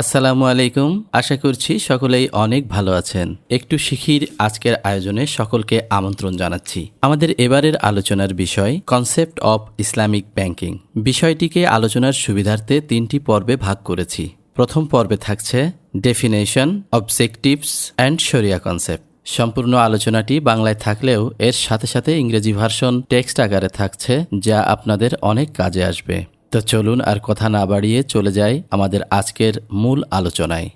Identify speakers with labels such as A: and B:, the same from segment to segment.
A: আসসালামু আলাইকুম। আশা করছি সকলেই অনেক ভালো আছেন। একটু শিখির আজকের আয়োজনে সকলকে আমন্ত্রণ জানাচ্ছি। আমাদের এবারের আলোচনার বিষয় কনসেপ্ট অফ ইসলামিক ব্যাংকিং বিষয়টিকে আলোচনার সুবিধার্থে তিনটি পর্বে ভাগ করেছি। প্রথম পর্বে থাকছে ডেফিনেশন অবজেক্টিভস অ্যান্ড শরিয়া কনসেপ্ট সম্পূর্ণ আলোচনাটি বাংলায় থাকলেও এর সাথে সাথে ইংরেজি ভার্সন টেক্সট আকারে থাকছে, যা আপনাদের অনেক কাজে আসবে। তো চলুন আর কথা না বাড়িয়ে চলে যাই আমাদের আজকের মূল আলোচনায়।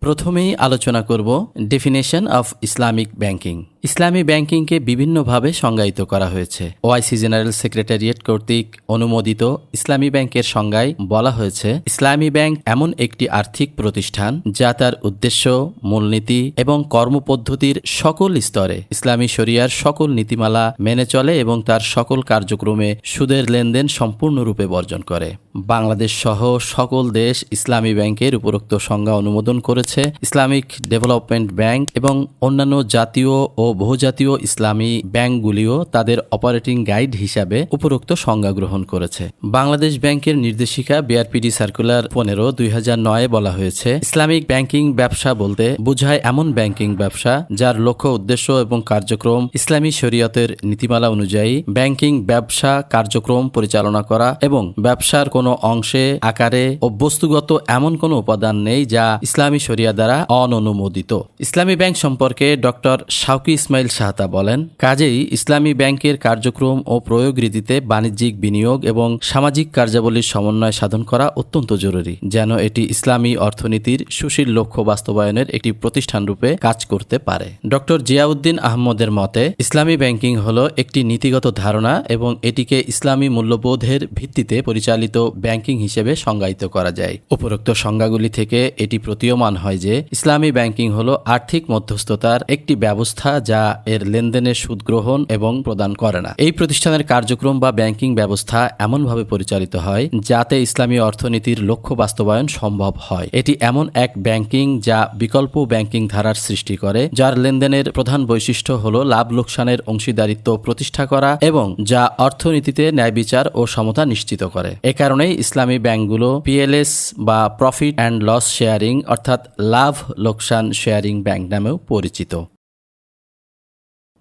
A: প্রথমেই আলোচনা করব ডেফিনেশন অফ ইসলামিক ব্যাংকিং ইসলামী ব্যাংকিংকে বিভিন্নভাবে সংজ্ঞায়িত করা হয়েছে। ওআইসি জেনারেল সেক্রেটারিয়েট কর্তৃক অনুমোদিত ইসলামী ব্যাংকের সংজ্ঞায় বলা হয়েছে, ইসলামী ব্যাংক এমন একটি আর্থিক প্রতিষ্ঠান যা তার উদ্দেশ্য, মূলনীতি এবং কর্মপদ্ধতির সকল স্তরে ইসলামী শরিয়ার সকল নীতিমালা মেনে চলে এবং তার সকল কার্যক্রমে সুদের লেনদেন সম্পূর্ণরূপে বর্জন করে। বাংলাদেশ সহ সকল দেশ ইসলামী ব্যাংকের উপরোক্ত সংজ্ঞা অনুমোদন করেছে। ইসলামিক ডেভেলপমেন্ট ব্যাংক এবং অন্যান্য জাতীয় ও বহুজাতীয় ইসলামী ব্যাংকগুলিও তাদের অপারেটিং গাইড হিসাবে উপরোক্ত সংজ্ঞা গ্রহণ করেছে। বাংলাদেশ ব্যাংকের নির্দেশিকা বিআরপিডি সার্কুলার পনেরো দুই নয়ে বলা হয়েছে, ইসলামিক ব্যাংকিং ব্যবসা বলতে বোঝায় এমন ব্যাংকিং ব্যবসা যার লক্ষ্য উদ্দেশ্য এবং কার্যক্রম ইসলামী শরীয়তের নীতিমালা অনুযায়ী ব্যাংকিং ব্যবসা কার্যক্রম পরিচালনা করা এবং ব্যবসার কোনো অংশে, আকারে ও বস্তুগত এমন কোনো উপাদান নেই যা ইসলামী শরিয়া দ্বারা অননুমোদিত। ইসলামী ব্যাংক সম্পর্কে ডক্টর শাউকি ইসমাইল শাহতা বলেন, কাজেই ইসলামী ব্যাংকের কার্যক্রম ও প্রয়োগ রীতিতে বাণিজ্যিক বিনিয়োগ এবং সামাজিক কার্যাবলীর সমন্বয় সাধন করা অত্যন্ত জরুরি, যেন এটি ইসলামী অর্থনীতির সুশীল লক্ষ্য বাস্তবায়নের একটি প্রতিষ্ঠান রূপে কাজ করতে পারে। ডক্টর জিয়াউদ্দিন আহমদের মতে, ইসলামী ব্যাংকিং হল একটি নীতিগত ধারণা এবং এটিকে ইসলামী মূল্যবোধের ভিত্তিতে পরিচালিত ব্যাংকিং হিসেবে সংজ্ঞায়িত করা যায়। উপরোক্ত সংজ্ঞাগুলি থেকে এটি প্রতীয়মান হয় যে, ইসলামী ব্যাংকিং হল আর্থিক মধ্যস্থতার একটি ব্যবস্থা যা এর লেনদেনের সুদ গ্রহণ এবং প্রদান করে না। এই প্রতিষ্ঠানের কার্যক্রম বা ব্যাংকিং ব্যবস্থা এমনভাবে পরিচালিত হয় যাতে ইসলামী অর্থনীতির লক্ষ্য বাস্তবায়ন সম্ভব হয়। এটি এমন এক ব্যাংকিং যা বিকল্প ব্যাংকিং ধারার সৃষ্টি করে, যার লেনদেনের প্রধান বৈশিষ্ট্য হল লাভ লোকসানের অংশীদারিত্ব প্রতিষ্ঠা করা এবং যা অর্থনীতিতে ন্যায় বিচার ও সমতা নিশ্চিত করে। এ কারণেই ইসলামী ব্যাংকগুলো পিএলএস বা প্রফিট অ্যান্ড লস শেয়ারিং অর্থাৎ লাভ লোকসান শেয়ারিং ব্যাংক নামেও পরিচিত।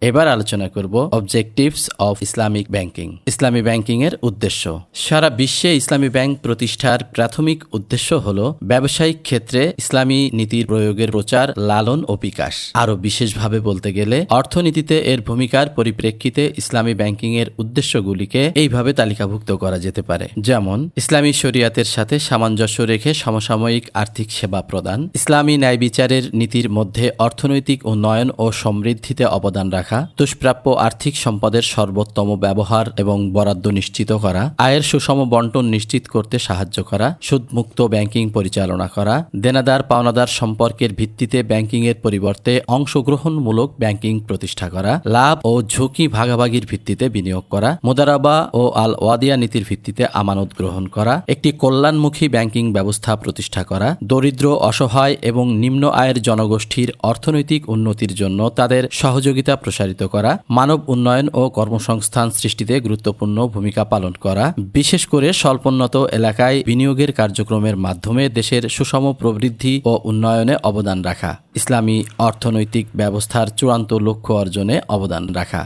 A: এবার আলোচনা করব অবজেক্টিভস অফ ইসলামিক ব্যাংকিং ইসলামী ব্যাংকিং এর উদ্দেশ্য। সারা বিশ্বে ইসলামী ব্যাংক প্রতিষ্ঠার প্রাথমিক উদ্দেশ্য হল ব্যবসায়িক ক্ষেত্রে ইসলামী নীতির প্রয়োগের প্রচার, লালন ও বিকাশ। আরও বিশেষভাবে বলতে গেলে, অর্থনীতিতে এর ভূমিকার পরিপ্রেক্ষিতে ইসলামী ব্যাংকিং এর উদ্দেশ্যগুলিকে এইভাবে তালিকাভুক্ত করা যেতে পারে। যেমন, ইসলামী শরিয়াতের সাথে সামঞ্জস্য রেখে সমসাময়িক আর্থিক সেবা প্রদান, ইসলামী ন্যায় বিচারের নীতির মধ্যে অর্থনৈতিক উন্নয়ন ও সমৃদ্ধিতে অবদান রাখা রাখা, দুষ্প্রাপ্য আর্থিক সম্পদের সর্বোত্তম ব্যবহার এবং বরাদ্দ নিশ্চিত করা, আয়ের সুষম বন্টন নিশ্চিত করতে সাহায্য করা, সুদমুক্ত ব্যাংকিং পরিচালনা করা, দেনাদার পাওনাদার সম্পর্কের ভিত্তিতে ব্যাংকিং এর পরিবর্তে অংশগ্রহণমূলক ব্যাংকিং প্রতিষ্ঠা করা, লাভ ও ঝুঁকি ভাগাভাগির ভিত্তিতে বিনিয়োগ করা, মোদারাবা ও আল ওয়াদিয়া নীতির ভিত্তিতে আমানত গ্রহণ করা, একটি কল্যাণমুখী ব্যাংকিং ব্যবস্থা প্রতিষ্ঠা করা, দরিদ্র, অসহায় এবং নিম্ন আয়ের জনগোষ্ঠীর অর্থনৈতিক উন্নতির জন্য তাদের সহযোগিতা প্রসারিত করা, মানব উন্নয়ন ও কর্মসংস্থান সৃষ্টিতে গুরুত্বপূর্ণ ভূমিকা পালন করা, বিশেষ করে স্বল্পোন্নত এলাকায় বিনিয়োগের কার্যক্রমের মাধ্যমে দেশের সুষম প্রবৃদ্ধি ও উন্নয়নে অবদান রাখা, ইসলামী অর্থনৈতিক ব্যবস্থার চূড়ান্ত লক্ষ্য অর্জনে অবদান রাখা।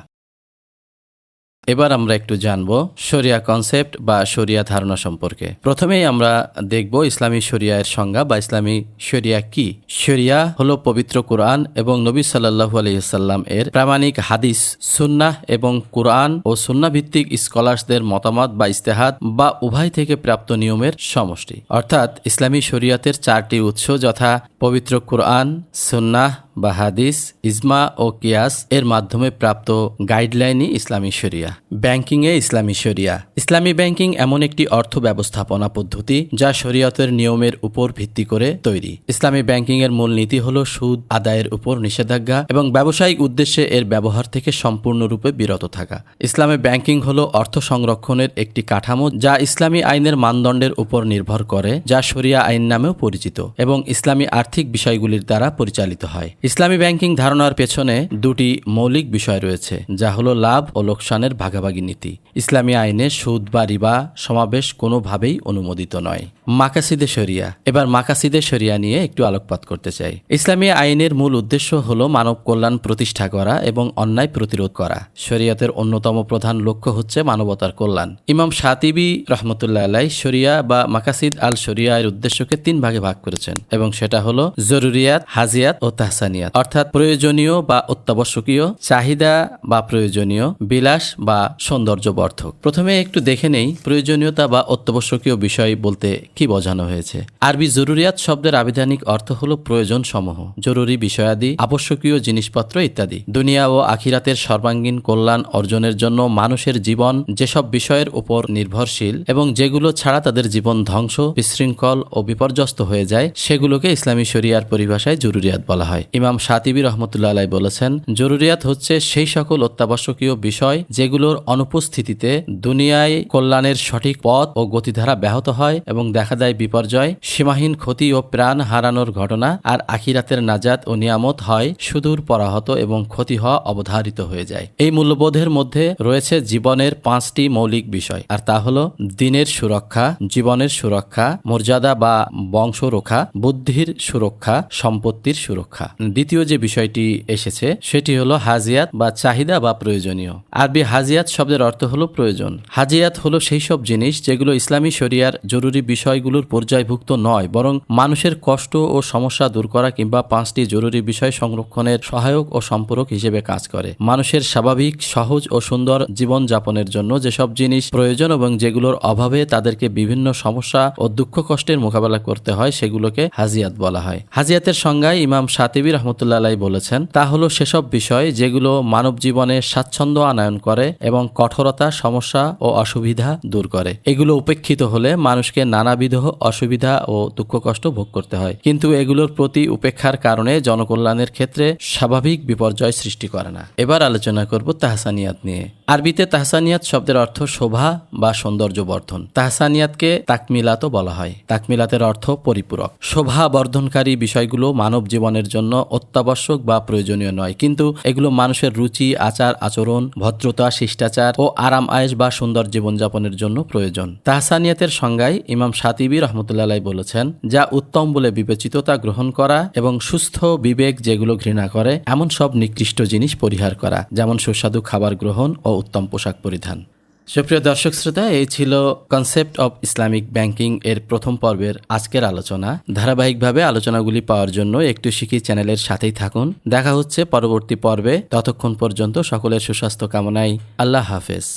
A: এবার আমরা একটু জানব শরিয়া কনসেপ্ট বা শরিয়া ধারণা সম্পর্কে। প্রথমেই আমরা দেখব ইসলামী শরিয়ার সংজ্ঞা বা ইসলামী শরিয়া কি। শরিয়া হলো পবিত্র কোরআন এবং নবী সাল্লাহু আলহিসাল্লাম এর প্রামাণিক হাদিস, সুন্নাহ এবং কোরআন ও সুন্না ভিত্তিক স্কলার্সদের মতামত বা ইস্তেহাদ বা উভয় থেকে প্রাপ্ত নিয়মের সমষ্টি। অর্থাৎ ইসলামী শরিয়াতের চারটি উৎস যথা পবিত্র কোরআন, সুন্নাহ বা হাদিস, ইজমা ও কিয়াস এর মাধ্যমে প্রাপ্ত গাইডলাইনই ইসলামী শরিয়া। ব্যাংকিংয়ে ইসলামী শরিয়া। ইসলামী ব্যাংকিং এমন একটি অর্থ ব্যবস্থাপনা পদ্ধতি যা শরীয়তের নিয়মের উপর ভিত্তি করে তৈরি। ইসলামী ব্যাংকিং এর মূল নীতি হল সুদ আদায়ের উপর নিষেধাজ্ঞা এবং ব্যবসায়িক উদ্দেশ্যে এর ব্যবহার থেকে সম্পূর্ণরূপে বিরত থাকা। ইসলামে ব্যাংকিং হল অর্থ সংরক্ষণের একটি কাঠামো যা ইসলামী আইনের মানদণ্ডের উপর নির্ভর করে, যা শরিয়া আইন নামেও পরিচিত এবং ইসলামী আর্থিক বিষয়গুলির দ্বারা পরিচালিত হয়। ইসলামী ব্যাংকিং ধারণার পেছনে দুটি মৌলিক বিষয় রয়েছে, যা হলো লাভ ও লোকসানের ভাগাভাগি নীতি। ইসলামী আইনে সুদ বা রিবা সমাবেশ কোনোভাবেই অনুমোদিত নয়। মাকাসিদে শরিয়া। এবার মাকাসিদে শরিয়া নিয়ে একটু আলোকপাত করতে চাই। ইসলামী আইনের মূল উদ্দেশ্য হল মানব কল্যাণ প্রতিষ্ঠা করা এবং অন্যায় প্রতিরোধ করা। শরিয়াতের অন্যতম প্রধান লক্ষ্য হচ্ছে মানবতার কল্যাণ। ইমাম সাতিবি রহমতুল্লাহ আলাই শরিয়া বা মাকাসিদ আল শরিয়া এর উদ্দেশ্যকে তিন ভাগে ভাগ করেছেন এবং সেটা হলো জরুরিয়াত, হাজিয়াত ও তাহসানিয়াত। অর্থাৎ প্রয়োজনীয় বা অত্যাবশ্যকীয়, চাহিদা বা প্রয়োজনীয়, বিলাস বা সৌন্দর্যবর্ধক। প্রথমে একটু দেখে নেই, প্রয়োজনীয়তা বা অত্যাবশ্যকীয় বিষয় বলতে কি বোঝানো হয়েছে? আরবি জরুরিয়াত শব্দের আবিধানিক অর্থ হলো প্রয়োজন সমূহ জরুরি বিষয়াদি, আবশ্যকীয় জিনিসপত্র ইত্যাদি। দুনিয়া ও আখিরাতের সর্বাঙ্গীন কল্যাণ অর্জনের জন্য মানুষের জীবন যেসব বিষয়ের উপর নির্ভরশীল এবং যেগুলো ছাড়া তাদের জীবন ধ্বংস, বিশৃঙ্খল ও বিপর্যস্ত হয়ে যায়, সেগুলোকে ইসলামী শরিয়ার পরিভাষায় জরুরিয়াত বলা হয়। ইমাম সাতিবি রহমতুল্লাহ আলাই বলেছেন, জরুরিয়াত হচ্ছে সেই সকল অত্যাবশ্যকীয় বিষয় যেগুলোর অনুপস্থিতিতে দুনিয়ায় কল্যাণের সঠিক পথ ও গতিধারা ব্যাহত হয় এবং দেখা দেয় বিপর্যয়, সীমাহীন ক্ষতি ও প্রাণ হারানোর ঘটনা, আর আখিরাতের নাজাত ও নিয়ামত হয় সুদূর পরাহত এবং ক্ষতি হওয়া অবধারিত হয়ে যায়। এই মূল্যবোধের মধ্যে রয়েছে জীবনের পাঁচটি মৌলিক বিষয়, আর তা হলো দিনের সুরক্ষা, জীবনের সুরক্ষা, মর্যাদা বা বংশ রক্ষা বুদ্ধির সুরক্ষা, সম্পত্তির সুরক্ষা। দ্বিতীয় যে বিষয়টি এসেছে, সেটি হলো হাজিয়াত বা চাহিদা বা প্রয়োজনীয়। আরবি হাজিয়াত শব্দের অর্থ হলো প্রয়োজন। হাজিয়াত হলো সেই সব জিনিস যেগুলো ইসলামী শরিয়ার জরুরি বিষয়গুলোর পর্যায়ভুক্ত নয়, বরং মানুষের কষ্ট ও সমস্যা দূর করা কিংবা পাঁচটি জরুরি বিষয় সংরক্ষণের সহায়ক ও সম্পূরক হিসেবে কাজ করে। মানুষের স্বাভাবিক, সহজ ও সুন্দর জীবন যাপনের জন্য যেসব জিনিস প্রয়োজন এবং যেগুলোর অভাবে তাদেরকে বিভিন্ন সমস্যা ও দুঃখ কষ্টের মোকাবেলা করতে হয়, সেগুলোকে হাজিয়াত বলা হয়। হাজিয়াতের সংজ্ঞায় ইমাম সাতিবি রহমতুল্লাহ বলেছেন, তা হলো সেসব বিষয় যেগুলো মানব জীবনে স্বাচ্ছন্দ্য আনয়ন করে এবং কঠোরতা, সমস্যা ও অসুবিধা দূর করে। এগুলো উপেক্ষিত হলে মানুষকে নানাবিধ অসুবিধা ও দুঃখ কষ্ট ভোগ করতে হয়। কিন্তু এগুলোর প্রতি উপেক্ষার কারণে জনকল্যাণের ক্ষেত্রে স্বাভাবিক বিপর্যয় সৃষ্টি করে না। এবার আলোচনা করব তাহসানিয়াত নিয়ে। আরবিতে তাহসানিয়াত শব্দের অর্থ শোভা বা সৌন্দর্য বর্ধন তাহসানিয়াতকে তাকমিলাতও বলা হয়। তাকমিলাতের অর্থ পরিপূরক। শোভা বর্ধনকারী বিষয়গুলো মানব জীবনের জন্য অত্যাবশ্যক বা প্রয়োজনীয় নয়। কিন্তু এগুলো মানুষের রুচি, আচার, আচরণ, ভদ্রতা, শিষ্টাচার ও আরাম আয়েস বা সুন্দর জীবনযাপনের জন্য প্রয়োজন। তাহসানিয়াতের সংজ্ঞায় ইমাম সাতিবি রহমতুল্লাহ বলেছেন, যা উত্তম বলে বিবেচিত তা গ্রহণ করা এবং সুস্থ বিবেক যেগুলো ঘৃণা করে, এমন সব নিকৃষ্ট জিনিস পরিহার করা। যেমন সুস্বাদু খাবার গ্রহণ ও উত্তম পোশাক পরিধান। সুপ্রিয় দর্শক শ্রোতা, এই ছিল কনসেপ্ট অব ইসলামিক ব্যাংকিং এর প্রথম পর্বের আজকের আলোচনা। ধারাবাহিকভাবে আলোচনাগুলি পাওয়ার জন্য একটু শিখি চ্যানেলের সাথেই থাকুন। দেখা হচ্ছে পরবর্তী পর্বে। ততক্ষণ পর্যন্ত সকলের সুস্বাস্থ্য কামনায় আল্লাহ হাফেজ।